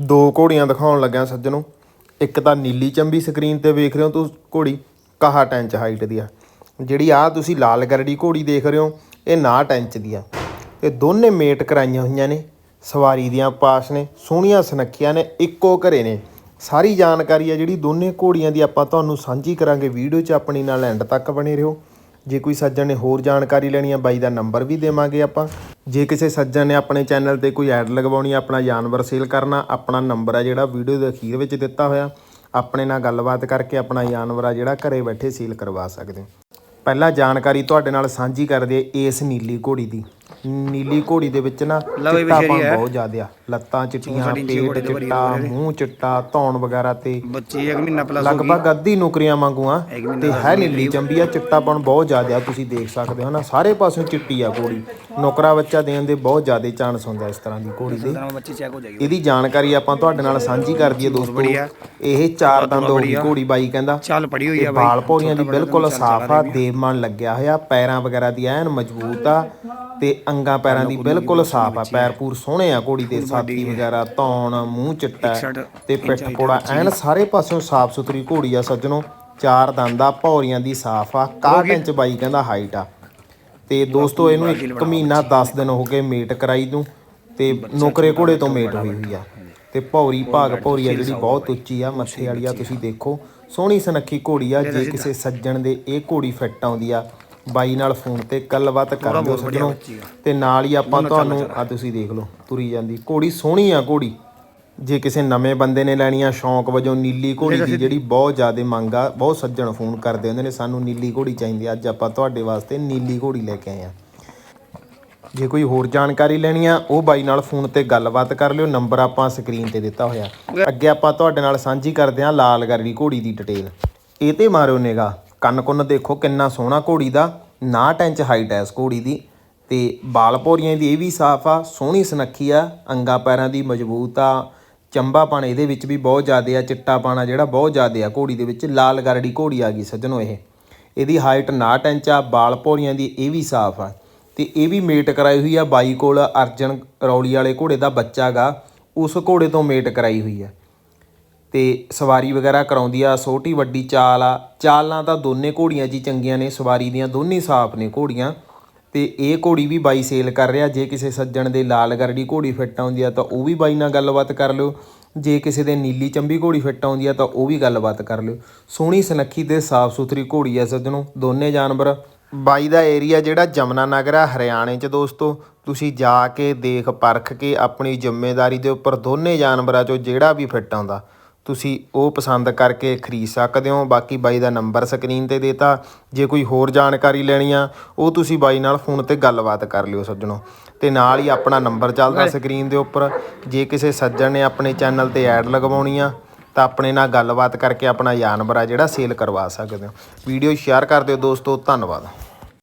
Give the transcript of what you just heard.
ਦੋ ਘੋੜੀਆਂ ਦਿਖਾਉਣ ਲੱਗਿਆ ਸੱਜਣੋ। ਇੱਕ ਤਾਂ ਨੀਲੀ ਚੰਬੀ ਸਕਰੀਨ ਤੇ ਵੇਖ ਰਹੇ ਹੋ ਤੁਸੀਂ ਘੋੜੀ 61 ਇੰਚ ਹਾਈਟ ਦੀ ਆ। ਜਿਹੜੀ ਆ ਤੁਸੀਂ ਲਾਲ ਗਰੜੀ ਘੋੜੀ ਦੇਖ ਰਹੇ ਹੋ, ਇਹ 59 ਇੰਚ ਦੀ ਆ। ਇਹ ਦੋਨੇ ਮੇਟ ਕਰਾਈਆਂ ਹੋਈਆਂ ਨੇ, ਸਵਾਰੀ ਦੀਆਂ ਪਾਸ ਨੇ, ਸੋਹਣੀਆਂ ਸੁਨੱਖੀਆਂ ਨੇ, ਇੱਕੋ ਘਰੇ ਨੇ। ਸਾਰੀ ਜਾਣਕਾਰੀ ਆ ਜਿਹੜੀ ਦੋਨੇ ਘੋੜੀਆਂ ਦੀ ਆਪਾਂ ਤੁਹਾਨੂੰ ਸਾਂਝੀ ਕਰਾਂਗੇ ਵੀਡੀਓ 'ਚ ਆਪਣੀ ਨਾਲ ਐਂਡ ਤੱਕ ਬਣੇ ਰਹੋ। ਜੇ ਕੋਈ ਸੱਜਣ ਨੇ ਹੋਰ ਜਾਣਕਾਰੀ ਲੈਣੀ ਆ ਬਾਈ ਦਾ ਨੰਬਰ ਵੀ ਦੇਵਾਂਗੇ ਆਪਾਂ। ਜੇ ਕਿਸੇ ਸੱਜਣ ਨੇ ਆਪਣੇ ਚੈਨਲ ਤੇ ਕੋਈ ਐਡ ਲਗਵਾਉਣੀ ਆਪਣਾ ਜਾਨਵਰ ਸੇਲ ਕਰਨਾ, ਆਪਣਾ ਨੰਬਰ ਆ ਜਿਹੜਾ ਵੀਡੀਓ ਦੇ ਅਖੀਰ ਵਿੱਚ ਦਿੱਤਾ ਹੋਇਆ, ਆਪਣੇ ਨਾਲ ਗੱਲਬਾਤ ਕਰਕੇ ਆਪਣਾ ਜਾਨਵਰ ਆ ਜਿਹੜਾ ਘਰੇ ਬੈਠੇ ਸੇਲ ਕਰਵਾ ਸਕਦੇ ਹੋ। ਪਹਿਲਾਂ ਜਾਣਕਾਰੀ ਤੁਹਾਡੇ ਨਾਲ ਸਾਂਝੀ ਕਰਦੇ ਇਸ ਨੀਲੀ ਘੋੜੀ ਦੀ। ਨੀਲੀ ਘੋੜੀ ਦੇ ਵਿੱਚ ਨਾ ਹੈ। ਬਹੁਤ ਜ਼ਿਆਦਾ ਆ। ਲੱਤਾਂ ਚਿੱਟੀਆਂ ਪੇਟ ਚਿੱਟਾ ਮੂੰਹ ਚਿੱਟਾ ਧੌਣ ਵਗੈਰਾ ਤੇ ਬੱਚੀ ਇੱਕ ਮਹੀਨਾ ਪਲੱਸ ਲਗਭਗ ਅੱਧੀ ਨੌਕਰੀਆਂ ਵਾਂਗੂ ਆ। ਤੇ ਹੈ ਨੀਲੀ ਚੰਬੀ ਆ ਚਿੱਟਾਪਣ ਬਹੁਤ ਜ਼ਿਆਦਾ ਆ ਤੁਸੀਂ ਦੇਖ ਸਕਦੇ ਹੋ ਨਾ। ਸਾਰੇ ਪਾਸੋਂ ਚਿੱਟੀ ਆ ਘੋੜੀ। ਨੌਕਰਾ ਬੱਚਾ ਦੇਣ ਦੇ ਬਹੁਤ ਜ਼ਿਆਦਾ ਚਾਂਸ ਹੁੰਦਾ ਇਸ ਤਰ੍ਹਾਂ ਦੀ ਘੋੜੀ ਦੇ। ਇਹਦੀ ਜਾਣਕਾਰੀ ਆਪਾਂ ਤੁਹਾਡੇ ਨਾਲ ਸਾਂਝੀ ਕਰ ਦਈਏ ਦੋਸਤੋ। ਇਹ ਚਾਰ ਦੰਦ ਹੋ ਗਈ ਘੋੜੀ ਬਾਈ ਕਹਿੰਦਾ। ਚੱਲ ਪੜੀ ਹੋਈ ਆ ਤੇ ਵਾਲ ਪੌੜੀਆਂ ਦੀ ਬਿਲਕੁਲ ਸਾਫ਼ ਆ। ਦੇਵਮਨ ਲੱਗਿਆ ਹੋਇਆ। ਪੈਰਾਂ ਵਗੈਰਾ ਦੀ ਐਨ ਮਜ਼ਬੂਤ ਆ। ਤੇ ਅੰਗਾਂ ਪੈਰਾਂ ਦੀ ਬਿਲਕੁਲ ਸਾਫ਼ ਆ ਪੈਰ ਪੂਰ ਸੋਹਣੇ ਆ ਘੋੜੀ ਦੇ ਸਾਥੀ ਵਗੈਰਾ ਧੌਣ ਮੂੰਹ ਚਿੱਟਾ ਤੇ ਪਿੱਠ ਪੋੜਾ ਐਨ ਸਾਰੇ ਪਾਸਿਓਂ ਸਾਫ਼ ਸੁਥਰੀ ਘੋੜੀ ਆ ਸੱਜਣੋ। ਚਾਰ ਦੰਦ ਆ ਭੌਰੀਆਂ ਦੀ ਸਾਫ਼ ਆ 61 ਇੰਚ ਬਾਈ ਕਹਿੰਦਾ ਹਾਈਟ ਆ। ਤੇ ਦੋਸਤੋ ਇਹਨੂੰ ਇੱਕ ਮਹੀਨਾ 10 ਦਿਨ ਹੋ ਗਏ ਮੇਟ ਕਰਾਈ ਨੂੰ ਤੇ ਨੌਕਰੇ ਘੋੜੇ ਤੋਂ ਮੇਟ ਹੋਈ ਹੋਈ ਆ। ਤੇ ਭੌਰੀ ਭਾਗ ਭੌਰੀ ਆ ਜਿਹੜੀ ਬਹੁਤ ਉੱਚੀ ਆ ਮੱਥੇ ਵਾਲੀ ਆ ਤੁਸੀਂ ਦੇਖੋ। ਸੋਹਣੀ ਸੁਨੱਖੀ ਘੋੜੀ ਆ ਜੇ ਕਿਸੇ ਸੱਜਣ ਦੇ ਇਹ ਘੋੜੀ ਫਿੱਟ ਆਉਂਦੀ ਆ ਬਾਈ ਨਾਲ ਫੋਨ ਤੇ ਗੱਲਬਾਤ ਕਰ ਲਿਓ ਸੱਜਣੋ। ਤੇ ਨਾਲ ਹੀ ਆਪਾਂ ਤੁਹਾਨੂੰ ਆ। ਤੁਸੀਂ ਦੇਖ ਲਓ ਤੁਰੀ ਜਾਂਦੀ। ਘੋੜੀ ਸੋਹਣੀ ਆ ਘੋੜੀ। ਜੇ ਕਿਸੇ ਨਵੇਂ ਬੰਦੇ ਨੇ ਲੈਣੀ ਆ ਸ਼ੌਂਕ ਵਜੋਂ ਨੀਲੀ ਘੋੜੀ ਦੀ ਜਿਹੜੀ ਬਹੁਤ ਜ਼ਿਆਦਾ ਮੰਗ ਆ ਬਹੁਤ ਸੱਜਣ ਫੋਨ ਕਰਦੇ ਹੁੰਦੇ ਨੇ ਸਾਨੂੰ ਨੀਲੀ ਘੋੜੀ ਚਾਹੀਦੀ ਆ। ਅੱਜ ਆਪਾਂ ਤੁਹਾਡੇ ਵਾਸਤੇ ਨੀਲੀ ਘੋੜੀ ਲੈ ਕੇ ਆਏ ਆ। ਜੇ ਕੋਈ ਹੋਰ ਜਾਣਕਾਰੀ ਲੈਣੀ ਆ ਉਹ ਬਾਈ ਨਾਲ ਫੋਨ ਤੇ ਗੱਲਬਾਤ ਕਰ ਲਿਓ ਨੰਬਰ ਆਪਾਂ ਸਕਰੀਨ ਤੇ ਦਿੱਤਾ ਹੋਇਆ। ਅੱਗੇ ਆਪਾਂ ਤੁਹਾਡੇ ਨਾਲ ਸਾਂਝੀ ਕਰਦੇ ਹਾਂ ਲਾਲ ਗਰੜੀ ਘੋੜੀ ਦੀ ਡਿਟੇਲ। ਇਹ ਤੇ ਮਾਰਿਓ ਨਿਗਾ ਕੰਨ ਕੁੰਨ ਦੇਖੋ ਕਿੰਨਾ ਸੋਹਣਾ ਘੋੜੀ ਦਾ 59 ਇੰਚ ਹਾਈਟ ਹੈ ਇਸ ਘੋੜੀ ਦੀ। ਤੇ ਬਾਲ ਪੌਰੀਆਂ ਦੀ ਇਹ ਵੀ ਸਾਫ਼ ਆ, ਸੋਹਣੀ ਸੁਨੱਖੀ ਆ, ਅੰਗਾ ਪੈਰਾਂ ਦੀ ਮਜ਼ਬੂਤ ਆ ਚੰਬਾਪਣ ਇਹਦੇ ਵਿੱਚ ਵੀ ਬਹੁਤ ਜ਼ਿਆਦਾ ਆ, ਚਿੱਟਾ ਪਾਣਾ ਜਿਹੜਾ ਬਹੁਤ ਜ਼ਿਆਦਾ ਆ ਘੋੜੀ ਦੇ ਵਿੱਚ, ਲਾਲ ਗਰੜੀ ਘੋੜੀ ਆ ਗਈ ਸੱਜਣੋ ਇਹ। ਇਹਦੀ ਹਾਈਟ 59 ਇੰਚ ਆ, ਬਾਲ ਪੌਰੀਆਂ ਦੀ ਇਹ ਵੀ ਸਾਫ਼ ਆ। ਤੇ ਇਹ ਵੀ ਮੇਟ ਕਰਾਈ ਹੋਈ ਆ ਬਾਈ ਕੋਲ ਅਰਜਨ ਰੌਲੀ ਵਾਲੇ ਘੋੜੇ ਦਾ ਬੱਚਾ ਗਾ, ਉਸ ਘੋੜੇ ਤੋਂ ਮੇਟ ਕਰਾਈ ਹੋਈ ਆ। ਤੇ ਸਵਾਰੀ ਵਗੈਰਾ ਕਰਾਉਂਦੀ ਆ, ਛੋਟੀ ਵੱਡੀ ਚਾਲ ਆ। ਚਾਲਾਂ ਤਾਂ ਦੋਨੇ ਘੋੜੀਆਂ ਜੀ ਚੰਗੀਆਂ ਨੇ, ਸਵਾਰੀ ਦੀਆਂ ਦੋਨੇ ਸਾਫ਼ ਨੇ ਘੋੜੀਆਂ। ਤੇ ਇਹ ਘੋੜੀ ਵੀ ਬਾਈ ਸੇਲ ਕਰ ਰਿਹਾ, ਜੇ ਕਿਸੇ ਸੱਜਣ ਦੇ ਲਾਲ ਗਰੜੀ ਘੋੜੀ ਫਿੱਟ ਆਉਂਦੀ ਆ, ਤਾਂ ਉਹ ਵੀ ਬਾਈ ਨਾਲ ਗੱਲਬਾਤ ਕਰ ਲਿਓ। ਜੇ ਕਿਸੇ ਦੇ ਨੀਲੀ ਚੰਬੀ ਘੋੜੀ ਫਿੱਟ ਆਉਂਦੀ ਆ, ਤਾਂ ਉਹ ਵੀ ਗੱਲਬਾਤ ਕਰ ਲਿਓ। ਸੋਹਣੀ ਸੁਨੱਖੀ ਤੇ ਸਾਫ਼ ਸੁਥਰੀ ਘੋੜੀ ਆ ਸੱਜਣੋ, ਦੋਨੇ ਜਾਨਵਰ। ਬਾਈ ਦਾ ਏਰੀਆ ਜਿਹੜਾ ਜਮਨਾ ਨਗਰ ਆ, ਹਰਿਆਣੇ 'ਚ ਦੋਸਤੋ, ਤੁਸੀਂ ਜਾ ਕੇ ਦੇਖ, ਪਰਖ ਕੇ ਆਪਣੀ ਜ਼ਿੰਮੇਵਾਰੀ ਦੇ ਉੱਪਰ ਦੋਨੇ ਜਾਨਵਰਾਂ 'ਚੋਂ ਜਿਹੜਾ ਵੀ ਫਿੱਟ ਆਉਂਦਾ। ਤੁਸੀਂ ਉਹ ਪਸੰਦ ਕਰਕੇ ਖਰੀਦ ਸਕਦੇ ਹੋ। ਬਾਕੀ ਬਾਈ ਦਾ ਨੰਬਰ ਸਕਰੀਨ ਤੇ ਦੇਤਾ। ਜੇ ਕੋਈ ਹੋਰ ਜਾਣਕਾਰੀ ਲੈਣੀ ਆ ਉਹ ਤੁਸੀਂ ਬਾਈ ਨਾਲ ਫੋਨ ਤੇ ਗੱਲਬਾਤ ਕਰ ਲਿਓ ਸੱਜਣੋ। ਤੇ ਨਾਲ ਹੀ ਆਪਣਾ ਨੰਬਰ ਚੱਲਦਾ ਸਕਰੀਨ ਦੇ ਉੱਪਰ। ਜੇ ਕਿਸੇ ਸੱਜਣ ਨੇ ਆਪਣੇ ਚੈਨਲ ਤੇ ਐਡ ਲਗਵਾਉਣੀ ਆ ਤਾਂ ਆਪਣੇ ਨਾਲ ਗੱਲਬਾਤ ਕਰਕੇ ਆਪਣਾ ਜਾਨਵਰ ਆ ਜਿਹੜਾ ਸੇਲ ਕਰਵਾ ਸਕਦੇ ਹੋ। ਵੀਡੀਓ ਸ਼ੇਅਰ ਕਰ ਦਿਓ ਦੋਸਤੋ। ਧੰਨਵਾਦ।